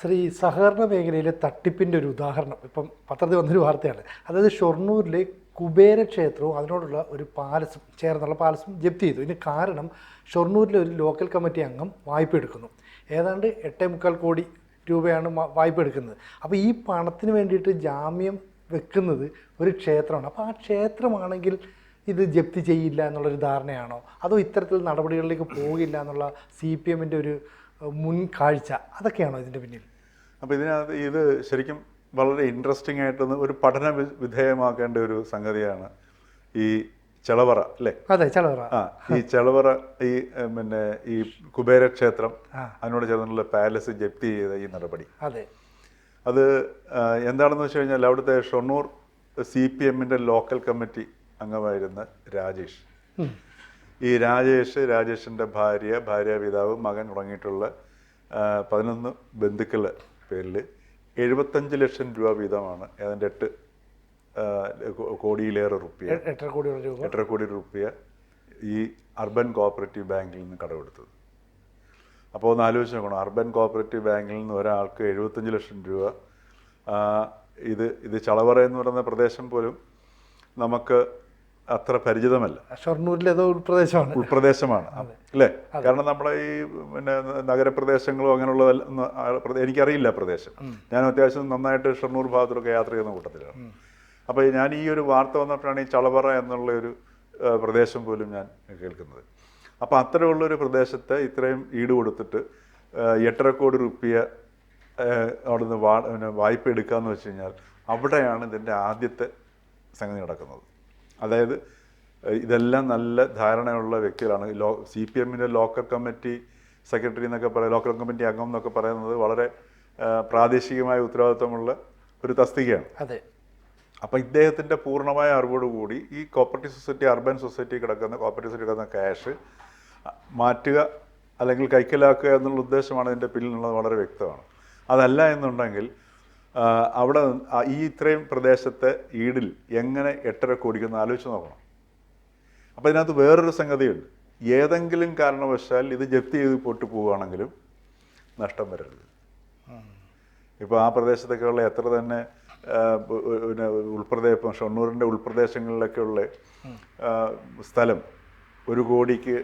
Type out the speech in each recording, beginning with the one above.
ശ്രീ സഹകരണ മേഖലയിലെ തട്ടിപ്പിന്റെ ഒരു ഉദാഹരണം. ഇപ്പം പത്രത്തിൽ വന്നൊരു വാർത്തയാണ്. അതായത് ഷൊർണൂരിലെ കുബേര ക്ഷേത്രവും അതിനോടുള്ള ഒരു പാലസും ചേർന്നുള്ള പാലസും ജപ്തി ചെയ്തു. ഇതിന് കാരണം ഷൊർണൂരിലെ ഒരു ലോക്കൽ കമ്മിറ്റി അംഗം വായ്പ എടുക്കുന്നു. ഏതാണ്ട് എട്ടേ മുക്കാൽ കോടി രൂപയാണ് വായ്പ എടുക്കുന്നത്. അപ്പോൾ ഈ പണത്തിന് വേണ്ടിയിട്ട് ജാമ്യം വെക്കുന്നത് ഒരു ക്ഷേത്രമാണ്. അപ്പോൾ ആ ക്ഷേത്രമാണെങ്കിൽ ഇത് ജപ്തി ചെയ്യില്ല എന്നുള്ളൊരു ധാരണയാണോ? അതോ ഇത്തരത്തിൽ നടപടികളിലേക്ക് പോകില്ല എന്നുള്ള സി പി എമ്മിന്റെ ഒരു മുൻ കാഴ്ച അതൊക്കെയാണോ ഇതിന്റെ പിന്നിൽ? അപ്പോൾ ഇതിനകത്ത് ഇത് ശരിക്കും വളരെ ഇൻട്രസ്റ്റിംഗ് ആയിട്ടൊന്ന് ഒരു പഠന വിധേയമാക്കേണ്ട ഒരു സംഗതിയാണ് ഈ ചെളവറ അല്ലേ? അതെ ചെളവറ. ആ ഈ ചെളവറ ഈ പിന്നെ ഈ കുബേരക്ഷേത്രം അതിനോട് ചേർന്നുള്ള പാലസ് ജപ്തി ചെയ്ത ഈ നടപടി. അതെ. അത് എന്താണെന്ന് വെച്ച് കഴിഞ്ഞാൽ അവിടുത്തെ ഷൊർണൂർ സി പി എമ്മിന്റെ ലോക്കൽ കമ്മിറ്റി അംഗമായിരുന്ന രാജേഷ്. ഈ രാജേഷ് രാജേഷിന്റെ ഭാര്യ ഭാര്യ പിതാവ് മകൻ തുടങ്ങിയിട്ടുള്ള പതിനൊന്ന് ബന്ധുക്കളുടെ പേരിൽ എഴുപത്തഞ്ച് ലക്ഷം രൂപ വീതമാണ് ഏതാണ്ട് എട്ട് കോടിയിലേറെ റുപ്യ. എട്ടര കോടി രൂപ. എട്ടര കോടി റുപ്യ ഈ അർബൻ കോഓപ്പറേറ്റീവ് ബാങ്കിൽ നിന്ന് കടമെടുത്തത്. അപ്പോൾ ഒന്ന് ആലോചിച്ച് നോക്കണം. അർബൻ കോഓപ്പറേറ്റീവ് ബാങ്കിൽ നിന്ന് ഒരാൾക്ക് എഴുപത്തഞ്ച് ലക്ഷം രൂപ ഇത് ഇത് ചളവറ എന്ന് പറയുന്ന പ്രദേശം പോലും നമുക്ക് അത്ര പരിചിതമല്ല. ഷൊർണൂരിൽ ഏതോ ഒരു പ്രദേശമാണ് ഉൾപ്രദേശമാണ് അല്ലേ? കാരണം നമ്മുടെ ഈ പിന്നെ നഗരപ്രദേശങ്ങളോ അങ്ങനെയുള്ള എനിക്കറിയില്ല പ്രദേശം. ഞാൻ അത്യാവശ്യം നന്നായിട്ട് ഷൊർണൂർ ഭാഗത്തിലൊക്കെ യാത്ര ചെയ്യുന്ന കൂട്ടത്തിലാണ്. അപ്പോൾ ഞാൻ ഈ ഒരു വാർത്ത വന്നപ്പോഴാണ് ഈ ചളവറ എന്നുള്ള ഒരു പ്രദേശം പോലും ഞാൻ കേൾക്കുന്നത്. അപ്പോൾ അത്തരമുള്ള ഒരു പ്രദേശത്ത് ഇത്രയും ഈട് കൊടുത്തിട്ട് എട്ടര കോടി റുപ്യ അവിടുന്ന് വാ പിന്നെ വായ്പ എടുക്കാന്ന് വെച്ച് കഴിഞ്ഞാൽ അവിടെയാണ് ഇതിന്റെ ആദ്യത്തെ സംഗതി നടക്കുന്നത്. അതായത് ഇതെല്ലാം നല്ല ധാരണയുള്ള വ്യക്തികളാണ്. ലോ സി പി എമ്മിന്റെ ലോക്കൽ കമ്മിറ്റി സെക്രട്ടറി എന്നൊക്കെ പറയുക ലോക്കൽ കമ്മിറ്റി അംഗം എന്നൊക്കെ പറയുന്നത് വളരെ പ്രാദേശികമായ ഉത്തരവാദിത്വമുള്ള ഒരു തസ്തികയാണ്. അതെ. അപ്പോൾ ഇദ്ദേഹത്തിന്റെ പൂർണമായ അറിവോടുകൂടി ഈ കോപ്പറേറ്റീവ് സൊസൈറ്റി അർബൻ സൊസൈറ്റി കിടക്കുന്ന കോപ്പറേറ്റീവ് സൊസൈറ്റി കിടക്കുന്ന ക്യാഷ് മാറ്റുക അല്ലെങ്കിൽ കൈക്കലാക്കുക എന്നുള്ള ഉദ്ദേശമാണ് ഇതിന്റെ പിന്നിലുള്ളത് വളരെ വ്യക്തമാണ്. അതല്ല എന്നുണ്ടെങ്കിൽ അവിടെ ഈ ഇത്രയും പ്രദേശത്തെ ഈടിൽ എങ്ങനെ എട്ടര കോടിക്കൊന്ന് ആലോചിച്ച് നോക്കണം. അപ്പോൾ ഇതിനകത്ത് വേറൊരു സംഗതിയുണ്ട്. ഏതെങ്കിലും കാരണവശാൽ ഇത് ജപ്തി ചെയ്ത് പോട്ട് പോവുകയാണെങ്കിലും നഷ്ടം വരരുത്. ഇപ്പോൾ ആ പ്രദേശത്തൊക്കെയുള്ള എത്ര തന്നെ പിന്നെ ഉൾപ്രദേശം ഇപ്പം ഷൊർണൂരിന്റെ ഉൾപ്രദേശങ്ങളിലൊക്കെയുള്ള സ്ഥലം ഒരു കോടിക്ക്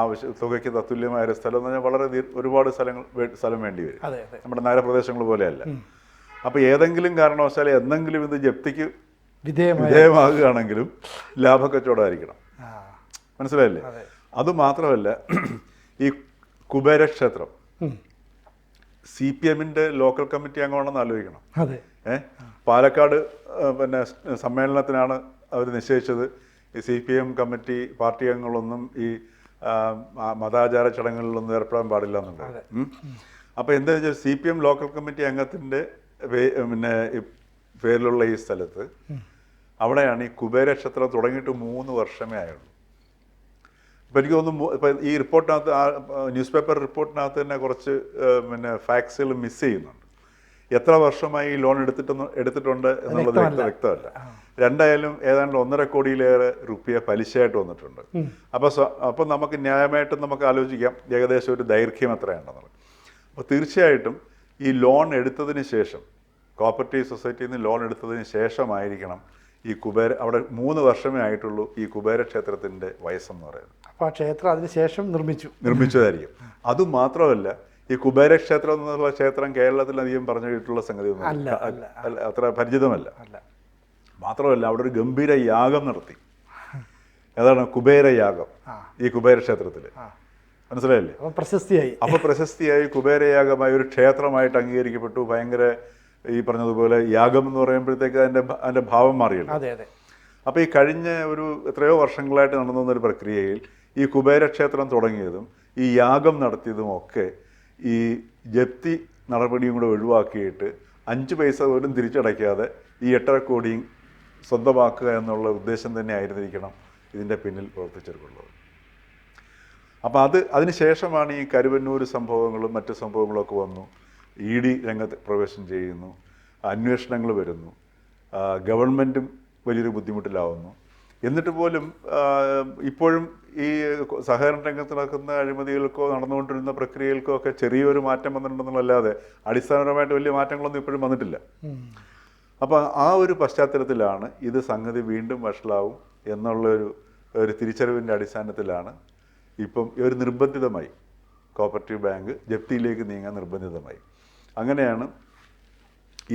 ആവശ്യ തുകയ്ക്ക് തത്തുല്യമായ ഒരു സ്ഥലം എന്ന് പറഞ്ഞാൽ വളരെ ഒരുപാട് സ്ഥലങ്ങൾ സ്ഥലം വേണ്ടി വരും. നമ്മുടെ നഗരപ്രദേശങ്ങൾ പോലെയല്ല. അപ്പോൾ ഏതെങ്കിലും കാരണവശാൽ എന്തെങ്കിലും ഇത് ജപ്തിക്ക് വിധേയമാകുകയാണെങ്കിലും ലാഭക്കച്ചവടമായിരിക്കണം. മനസ്സിലായില്ലേ? അതെ. അത് മാത്രമല്ല ഈ കുബേരക്ഷേത്രം. സി പി എമ്മിന്റെ ലോക്കൽ കമ്മിറ്റി അംഗമാണെന്ന് ആലോചിക്കണം. ഏഹ് പാലക്കാട് പിന്നെ സമ്മേളനത്തിനാണ് അവർ നിശ്ചയിച്ചത്. ഈ C P M committee party അംഗങ്ങളൊന്നും ഈ മതാചാര ചടങ്ങുകളിലൊന്നും ഏർപ്പെടാൻ പാടില്ല എന്നുള്ളത്. അപ്പൊ അപ്പോൾ എന്താ വെച്ചാൽ C P M local committee അംഗത്തിന്റെ പേ- പിന്നെ പേരിലുള്ള ഈ സ്ഥലത്ത്. അവിടെയാണ് ഈ കുബേരക്ഷേത്രം തുടങ്ങിയിട്ട് മൂന്ന് വർഷമേ ആയുള്ളൂ. ഇപ്പം എനിക്ക് തോന്നുന്നു ഇപ്പം ഈ റിപ്പോർട്ടിനകത്ത് ആ ന്യൂസ് പേപ്പർ റിപ്പോർട്ടിനകത്ത് തന്നെ കുറച്ച് പിന്നെ ഫാക്സുകൾ മിസ് ചെയ്യുന്നുണ്ട്. എത്ര വർഷമായി ഈ ലോൺ എടുത്തിട്ടൊന്നും എടുത്തിട്ടുണ്ട് എന്നുള്ളത് വ്യക്ത വ്യക്തമല്ല. രണ്ടായാലും ഏതാണ്ട് ഒന്നര കോടിയിലേറെ റുപ്യ പലിശയായിട്ട് വന്നിട്ടുണ്ട്. അപ്പോൾ സ്വ- അപ്പോൾ നമുക്ക് ന്യായമായിട്ടും നമുക്ക് ആലോചിക്കാം ഏകദേശം ഒരു ദൈർഘ്യം എത്രയാണെന്നുള്ളത്. അപ്പോൾ തീർച്ചയായിട്ടും ഈ ലോൺ എടുത്തതിന് ശേഷം കോപ്പറേറ്റീവ് സൊസൈറ്റിയിൽ നിന്ന് ലോൺ എടുത്തതിന് ശേഷമായിരിക്കണം ഈ കുബേര അവിടെ മൂന്ന് വർഷമേ ആയിട്ടുള്ളൂ ഈ കുബേര ക്ഷേത്രത്തിന്റെ വയസ്സെന്ന് പറയുന്നത്. അപ്പോൾ ആ ക്ഷേത്രം അതിനുശേഷം നിർമ്മിച്ചു. നിർമ്മിച്ചതായിരിക്കും. അതുമാത്രമല്ല ഈ കുബേര ക്ഷേത്രം എന്നുള്ള ക്ഷേത്രം കേരളത്തിൽ അധികം പറഞ്ഞു കേട്ടിട്ടുള്ള സംഗതി ഒന്നും അത്ര പരിചിതമല്ല. മാത്രമല്ല അവിടെ ഒരു ഗംഭീര യാഗം നടത്തി. അതാണ് കുബേരയാഗം ഈ കുബേര ക്ഷേത്രത്തിൽ മനസ്സിലായില്ലേ? അപ്പോൾ പ്രശസ്തിയായി. അപ്പൊ പ്രശസ്തിയായി കുബേരയാഗമായ ഒരു ക്ഷേത്രമായിട്ട് അംഗീകരിക്കപ്പെട്ടു. ഭയങ്കര ഈ പറഞ്ഞതുപോലെ യാഗം എന്ന് പറയുമ്പോഴത്തേക്ക് അതിന്റെ അതിന്റെ ഭാവം മാറിയല്ലോ. അതെ അതെ. അപ്പോൾ ഈ കഴിഞ്ഞ ഒരു എത്രയോ വർഷങ്ങളായിട്ട് നടന്നു വന്ന ഒരു പ്രക്രിയയിൽ ഈ കുബേരക്ഷേത്രം തുടങ്ങിയതും ഈ യാഗം നടത്തിയതും ഒക്കെ ഈ ജപ്തി നടപടിയും കൂടെ ഒഴിവാക്കിയിട്ട് അഞ്ച് പൈസ പോലും തിരിച്ചടയ്ക്കാതെ ഈ എട്ടര കോടിയും സ്വന്തമാക്കുക എന്നുള്ള ഉദ്ദേശം തന്നെ ആയിരുന്നിരിക്കണം ഇതിന്റെ പിന്നിൽ പ്രവർത്തിച്ചിട്ടുള്ളത്. അപ്പോൾ അത് അതിന് ശേഷമാണ് ഈ കരുവന്നൂർ സംഭവങ്ങളും മറ്റു സംഭവങ്ങളൊക്കെ വന്നു. ഇ ഡി രംഗത്ത് പ്രവേശനം ചെയ്യുന്നു. അന്വേഷണങ്ങൾ വരുന്നു. ഗവൺമെന്റും വലിയൊരു ബുദ്ധിമുട്ടിലാവുന്നു. എന്നിട്ട് പോലും ഇപ്പോഴും ഈ സഹകരണ രംഗത്ത് നടക്കുന്ന അഴിമതികൾക്കോ നടന്നുകൊണ്ടിരുന്ന പ്രക്രിയകൾക്കോ ഒക്കെ ചെറിയൊരു മാറ്റം വന്നിട്ടുണ്ടെന്നുള്ളല്ലാതെ അടിസ്ഥാനപരമായിട്ട് വലിയ മാറ്റങ്ങളൊന്നും ഇപ്പോഴും വന്നിട്ടില്ല. അപ്പോൾ ആ ഒരു പശ്ചാത്തലത്തിലാണ് ഇത് സംഗതി വീണ്ടും വഷളാവും എന്നുള്ളൊരു ഒരു തിരിച്ചറിവിന്റെ അടിസ്ഥാനത്തിലാണ് ഇപ്പം ഒരു നിർബന്ധിതമായി. കോപ്പറേറ്റീവ് ബാങ്ക് ജപ്തിയിലേക്ക് നീങ്ങാൻ നിർബന്ധിതമായി. അങ്ങനെയാണ്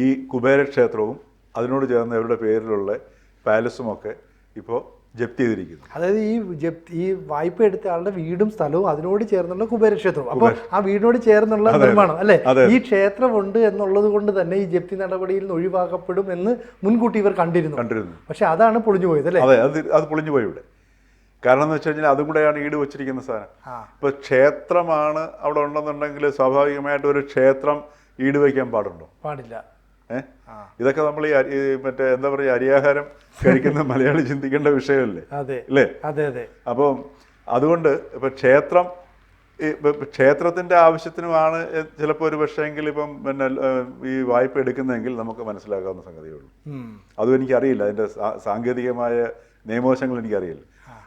ഈ കുബേരക്ഷേത്രവും അതിനോട് ചേർന്ന അവരുടെ പേരിലുള്ള പാലസുമൊക്കെ ഇപ്പോൾ ജപ്തി ചെയ്തിരിക്കുന്നു. അതായത് ഈ ജപ്തി ഈ വായ്പ എടുത്ത ആളുടെ വീടും സ്ഥലവും അതിനോട് ചേർന്നുള്ള കുബേരക്ഷേത്രവും അപ്പോൾ ആ വീടിനോട് ചേർന്നുള്ള നിർമ്മാണം അല്ലേ? ഈ ക്ഷേത്രമുണ്ട് എന്നുള്ളത് കൊണ്ട് തന്നെ ഈ ജപ്തി നടപടിയിൽ നിന്ന് ഒഴിവാക്കപ്പെടും എന്ന് മുൻകൂട്ടി ഇവർ കണ്ടിരുന്നു. കണ്ടിരുന്നു. പക്ഷെ അതാണ് പൊളിഞ്ഞു പോയത് അല്ലേ? അതെ അത് അത് പൊളിഞ്ഞു പോയി ഇവിടെ. കാരണം എന്ന് വെച്ച് കഴിഞ്ഞാൽ അതും കൂടെയാണ് ഈട് വെച്ചിരിക്കുന്ന സാധനം. ഇപ്പൊ ക്ഷേത്രമാണ് അവിടെ ഉണ്ടെന്നുണ്ടെങ്കിൽ സ്വാഭാവികമായിട്ട് ഒരു ക്ഷേത്രം ഈട് വയ്ക്കാൻ പാടുണ്ടോ? പാടില്ല. ഏഹ് ഇതൊക്കെ നമ്മൾ ഈ മറ്റേ എന്താ പറയുക അരിയാഹാരം കഴിക്കുന്ന മലയാളി ചിന്തിക്കേണ്ട വിഷയമല്ലേ? അതെ. അല്ലേ അതെ അതെ. അപ്പം അതുകൊണ്ട് ഇപ്പൊ ക്ഷേത്രം ക്ഷേത്രത്തിന്റെ ആവശ്യത്തിനുമാണ് ചിലപ്പോൾ ഒരു പക്ഷേങ്കിൽ ഇപ്പം പിന്നെ ഈ വായ്പ എടുക്കുന്നതെങ്കിൽ നമുക്ക് മനസ്സിലാക്കാവുന്ന സംഗതിയുള്ളൂ. അതും എനിക്കറിയില്ല. അതിന്റെ സാങ്കേതികമായ നിയമവശങ്ങൾ എനിക്കറിയില്ല.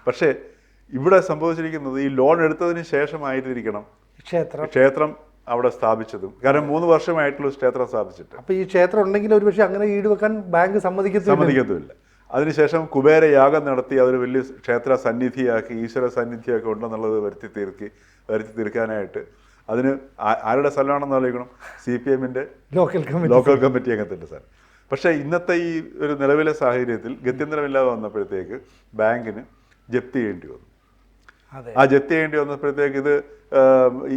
പക്ഷേ ഇവിടെ സംഭവിച്ചിരിക്കുന്നത് ഈ ലോൺ എടുത്തതിന് ശേഷമായിട്ടിരിക്കണം ക്ഷേത്രം. ക്ഷേത്രം അവിടെ സ്ഥാപിച്ചതും. കാരണം മൂന്ന് വർഷമായിട്ടുള്ള ക്ഷേത്രം സ്ഥാപിച്ചിട്ട്. അപ്പൊ ഈ ക്ഷേത്രം ഉണ്ടെങ്കിൽ ഒരു പക്ഷേ അങ്ങനെ ഈട് വെക്കാൻ ബാങ്ക് സമ്മതിക്കത്തില്ല. സമ്മതിക്കത്തുമില്ല അതിനുശേഷം കുബേര യാഗം നടത്തി അതൊരു വലിയ ക്ഷേത്ര സന്നിധിയാക്കി ഈശ്വര സന്നിധിയാക്കി ഉണ്ടെന്നുള്ളത് വരുത്തി തീർക്കി വരുത്തി തീർക്കാനായിട്ട് അതിന് ആരുടെ സ്ഥലമാണെന്ന് ആലോചിക്കണം? സി പി എമ്മിന്റെ ലോക്കൽ കമ്മിറ്റി ലോക്കൽ കമ്മിറ്റി അംഗത്തിന്റെ സ്ഥലം. പക്ഷേ ഇന്നത്തെ ഈ ഒരു നിലവിലെ സാഹചര്യത്തിൽ ഗത്യന്തരമില്ലാതെ വന്നപ്പോഴത്തേക്ക് ബാങ്കിന് ജപ്തി ചെയ്യേണ്ടി വന്നു. ആ ജപ്തി ചെയ്യേണ്ടി വന്നപ്പോഴത്തേക്ക് ഇത് ഈ,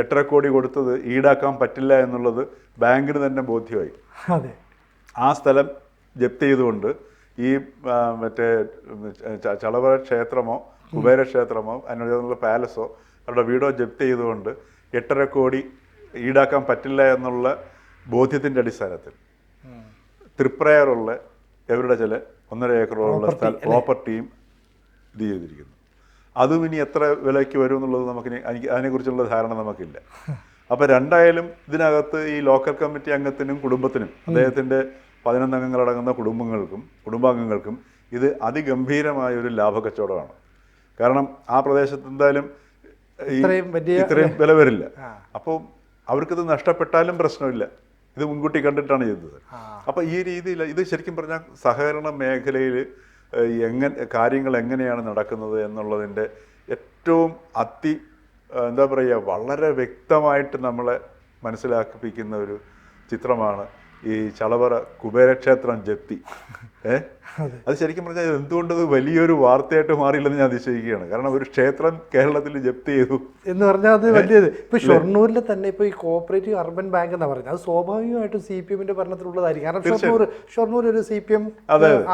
എട്ടര കോടി കൊടുത്തത് ഈടാക്കാൻ പറ്റില്ല എന്നുള്ളത് ബാങ്കിന് തന്നെ ബോധ്യമായി. അതെ. ആ സ്ഥലം ജപ്തി ചെയ്തുകൊണ്ട് ഈ മറ്റേ ചളവ ക്ഷേത്രമോ കുബേരക്ഷേത്രമോ അതിനുള്ള പാലസോ അവരുടെ വീടോ ജപ്തി ചെയ്തുകൊണ്ട് എട്ടര കോടി ഈടാക്കാൻ പറ്റില്ല എന്നുള്ള ബോധ്യത്തിന്റെ അടിസ്ഥാനത്തിൽ തൃപ്രയറുള്ള ഇവരുടെ ചില? ഒന്നര ഏക്കറോളം സ്ഥല പ്രോപ്പർട്ടിയും ഇത് ചെയ്തിരിക്കുന്നു. അതും ഇനി എത്ര വിലയ്ക്ക് വരും എന്നുള്ളത് നമുക്ക് എനിക്ക് അതിനെക്കുറിച്ചുള്ള ധാരണ നമുക്കില്ല. അപ്പോൾ രണ്ടായാലും ഇതിനകത്ത് ഈ ലോക്കൽ കമ്മിറ്റി അംഗത്തിനും കുടുംബത്തിനും അദ്ദേഹത്തിന്റെ പതിനൊന്ന് അംഗങ്ങളടങ്ങുന്ന കുടുംബങ്ങൾക്കും കുടുംബാംഗങ്ങൾക്കും ഇത് അതിഗംഭീരമായ ഒരു ലാഭക്കച്ചവടമാണ്. കാരണം ആ പ്രദേശത്ത് എന്തായാലും ഇത്രയും വില വരില്ല. അപ്പോൾ അവർക്കിത് നഷ്ടപ്പെട്ടാലും പ്രശ്നമില്ല. ഇത് മുൻകൂട്ടി കണ്ടിട്ടാണ് ചെയ്തത്. അപ്പോൾ ഈ രീതിയിൽ ഇത് ശരിക്കും പറഞ്ഞാൽ സഹകരണ മേഖലയിൽ എങ്ങനെ കാര്യങ്ങൾ എങ്ങനെയാണ് നടക്കുന്നത് എന്നുള്ളതിന്റെ ഏറ്റവും അതി എന്താ പറയുക വളരെ വ്യക്തമായിട്ട് നമ്മളെ മനസ്സിലാക്കിപ്പിക്കുന്ന ഒരു ചിത്രമാണ് ഈ ചളവറ കുബേരക്ഷേത്രം ജപ്തി ഏ? അത്. ശരിക്കും പറഞ്ഞാൽ എന്തുകൊണ്ടത് എന്തുകൊണ്ട് വലിയൊരു വാർത്തയായിട്ട് മാറിയില്ലെന്ന് ഞാൻ അതിശയിക്കുകയാണ് കാരണം ഒരു ക്ഷേത്രം കേരളത്തിൽ ജപ്തി ചെയ്തു. എന്ന് പറഞ്ഞാൽ അത് വലിയത്. ഇപ്പൊ ഷൊർണൂരിൽ തന്നെ ഇപ്പൊ ഈ കോപ്പറേറ്റീവ് അർബൻ ബാങ്ക് എന്നാ പറയുന്നത്. അത് സ്വാഭാവികമായിട്ടും സി പി എമ്മിന്റെ ഭരണത്തിലുള്ളതായിരിക്കും. കാരണം ഷൊർണൂർ ഷൊർണൂർ ഒരു സി പി എം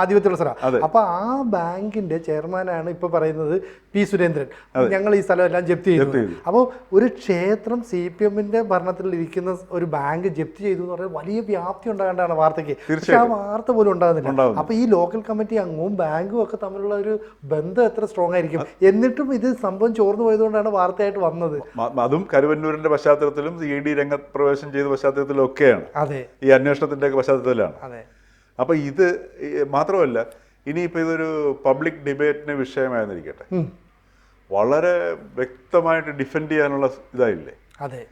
ആധിപത്യമുള്ള സ്ഥലമാണ്. അപ്പൊ ആ ബാങ്കിന്റെ ചെയർമാനാണ് ഇപ്പൊ പറയുന്നത് പി സുരേന്ദ്രൻ. ഞങ്ങൾ ഈ സ്ഥലം എല്ലാം ജപ്തി ചെയ്തു. അപ്പോൾ ഒരു ക്ഷേത്രം സി പി എമ്മിന്റെ ഭരണത്തിൽ ഇരിക്കുന്ന ഒരു ബാങ്ക് ജപ്തി ചെയ്തു എന്ന് പറഞ്ഞാൽ വലിയ വ്യാപ്തി ഉണ്ടാകേണ്ടതാണ് വാർത്തയ്ക്ക്. പക്ഷെ ആ വാർത്ത പോലും ഉണ്ടാകുന്നില്ല. അപ്പൊ ഈ ലോക്കൽ കമ്മിറ്റി അങ്ങും ബാങ്കും ഒക്കെ തമ്മിലുള്ള ഒരു ബന്ധം എത്ര സ്ട്രോങ് ആയിരിക്കും? എന്നിട്ടും ഇത് സംഭവം ചോർന്നു പോയതുകൊണ്ടാണ് വാർത്തയായിട്ട് വന്നത്. അതും കരുവന്നൂരിന്റെ പശ്ചാത്തലത്തിലും ഇ ഡി രംഗപ്രവേശം ചെയ്ത പശ്ചാത്തലത്തിലും ഒക്കെയാണ്. അതെ. ഈ അന്വേഷണത്തിന്റെ ഒക്കെ പശ്ചാത്തലത്തിലാണ്. അതെ. അപ്പൊ ഇത് മാത്രമല്ല ഇനിയിപ്പോൾ ഇതൊരു പബ്ലിക് ഡിബേറ്റിന് വിഷയമായിരുന്നിരിക്കട്ടെ. വളരെ വ്യക്തമായിട്ട് ഡിഫെൻഡ് ചെയ്യാനുള്ള ഇതായില്ലേ? അതെ.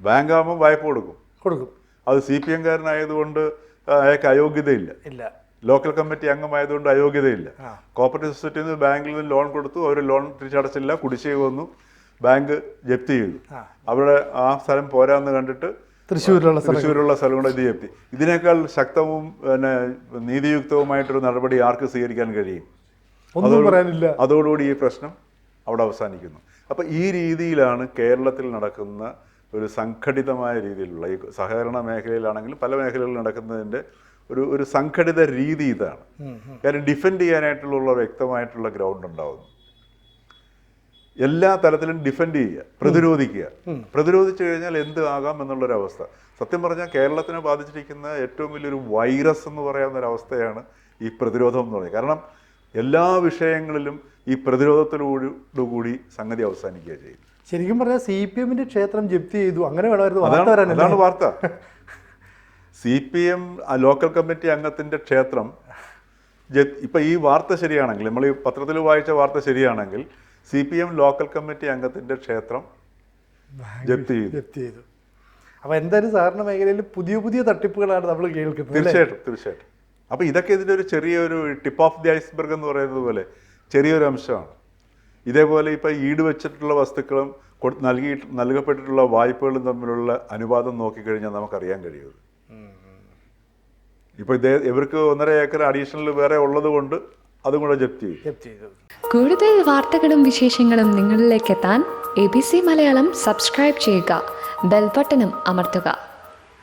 ബാങ്ക് ആകുമ്പോൾ വായ്പ കൊടുക്കും. കൊടുക്കും. അത് സി പി എംകാരനായതുകൊണ്ട് അയാൾക്ക് അയോഗ്യതയില്ല. ഇല്ല. ലോക്കൽ കമ്മിറ്റി അംഗമായതുകൊണ്ട് അയോഗ്യതയില്ല. കോപ്പറേറ്റീവ് സൊസൈറ്റിയിൽ നിന്ന് ബാങ്കിൽ നിന്ന് ലോൺ കൊടുത്തു അവർ ലോൺ തിരിച്ചടച്ചില്ല കുടിശ്ശിക വന്നു ബാങ്ക് ജപ്തി ചെയ്തു. അവരുടെ അവിടെ ആ സ്ഥലം പോരാന്ന് കണ്ടിട്ട് തൃശ്ശൂരിലുള്ള തൃശ്ശൂരിലുള്ള സ്ഥലം കൂടെ ഇത് ജപ്തി. ഇതിനേക്കാൾ ശക്തവും പിന്നെ നീതിയുക്തവുമായിട്ടൊരു നടപടി ആർക്ക് സ്വീകരിക്കാൻ കഴിയും? ഒന്നും പറയാനില്ല. അതോടുകൂടി ഈ പ്രശ്നം അവിടെ അവസാനിക്കുന്നു. അപ്പം ഈ രീതിയിലാണ് കേരളത്തിൽ നടക്കുന്ന ഒരു സംഘടിതമായ രീതിയിലുള്ള ഈ സഹകരണ മേഖലയിലാണെങ്കിലും പല മേഖലകളിൽ നടക്കുന്നതിന്റെ ഒരു ഒരു സംഘടിത രീതി ഇതാണ്. കാരണം ഡിഫെൻഡ് ചെയ്യാനായിട്ടുള്ള വ്യക്തമായിട്ടുള്ള ഗ്രൗണ്ട് ഉണ്ടാവുന്നു. എല്ലാ തലത്തിലും ഡിഫെൻഡ് ചെയ്യുക പ്രതിരോധിക്കുക. പ്രതിരോധിച്ചു കഴിഞ്ഞാൽ എന്ത് ആകാം എന്നുള്ളൊരു അവസ്ഥ. സത്യം പറഞ്ഞാൽ കേരളത്തിനെ ബാധിച്ചിരിക്കുന്ന ഏറ്റവും വലിയൊരു വൈറസ് എന്ന് പറയാവുന്ന ഒരു അവസ്ഥയാണ് ഈ പ്രതിരോധം എന്ന് പറയുന്നത്. കാരണം എല്ലാ വിഷയങ്ങളിലും ഈ പ്രതിരോധത്തിലൂടി സംഗതി അവസാനിക്കുക ചെയ്യും ശരിക്കും പറഞ്ഞാൽ സി പി എമ്മിന്റെ ക്ഷേത്രം ജപ്തി ചെയ്തു. അങ്ങനെ വേണമായിരുന്നു. അതാണ് വാർത്ത. C P M local committee അംഗത്തിന്റെ ക്ഷേത്രം ഇപ്പം ഈ വാർത്ത ശരിയാണെങ്കിൽ നമ്മൾ ഈ പത്രത്തിൽ വായിച്ച വാർത്ത ശരിയാണെങ്കിൽ C P M local committee അംഗത്തിന്റെ ക്ഷേത്രം ജപ്തി ചെയ്തു. ജപ്തി ചെയ്തു. അപ്പോൾ എന്തായാലും സാധാരണ മേഖലയിൽ പുതിയ പുതിയ തട്ടിപ്പുകളാണ് നമ്മൾ കേൾക്കുന്നത്? തീർച്ചയായിട്ടും തീർച്ചയായിട്ടും. അപ്പോൾ ഇതൊക്കെ ഇതിന്റെ ഒരു ചെറിയൊരു ടിപ്പ് ഓഫ് ദി ഐസ്ബർഗ് എന്ന് പറയുന്നത് പോലെ ചെറിയൊരു അംശമാണ്. ഇതേപോലെ ഇപ്പോൾ ഈട് വെച്ചിട്ടുള്ള വസ്തുക്കളും നൽകി നൽകപ്പെട്ടിട്ടുള്ള വായ്പകളും തമ്മിലുള്ള അനുപാതം നോക്കിക്കഴിഞ്ഞാൽ നമുക്കറിയാൻ കഴിയും ഇത്. ഇപ്പൊ ഇതേ ഇവർക്ക് ഒന്നര ഏക്കർ അഡീഷണൽ വേറെ ഉള്ളത് കൊണ്ട് അതും കൂടെ ജപ്തി ജപ്തി ചെയ്തു. കൂടുതൽ വാർത്തകളും വിശേഷങ്ങളും നിങ്ങളിലേക്ക് എത്താൻ A B C Malayalam subscribe ചെയ്യുക. ബെൽബട്ടനും അമർത്തുക.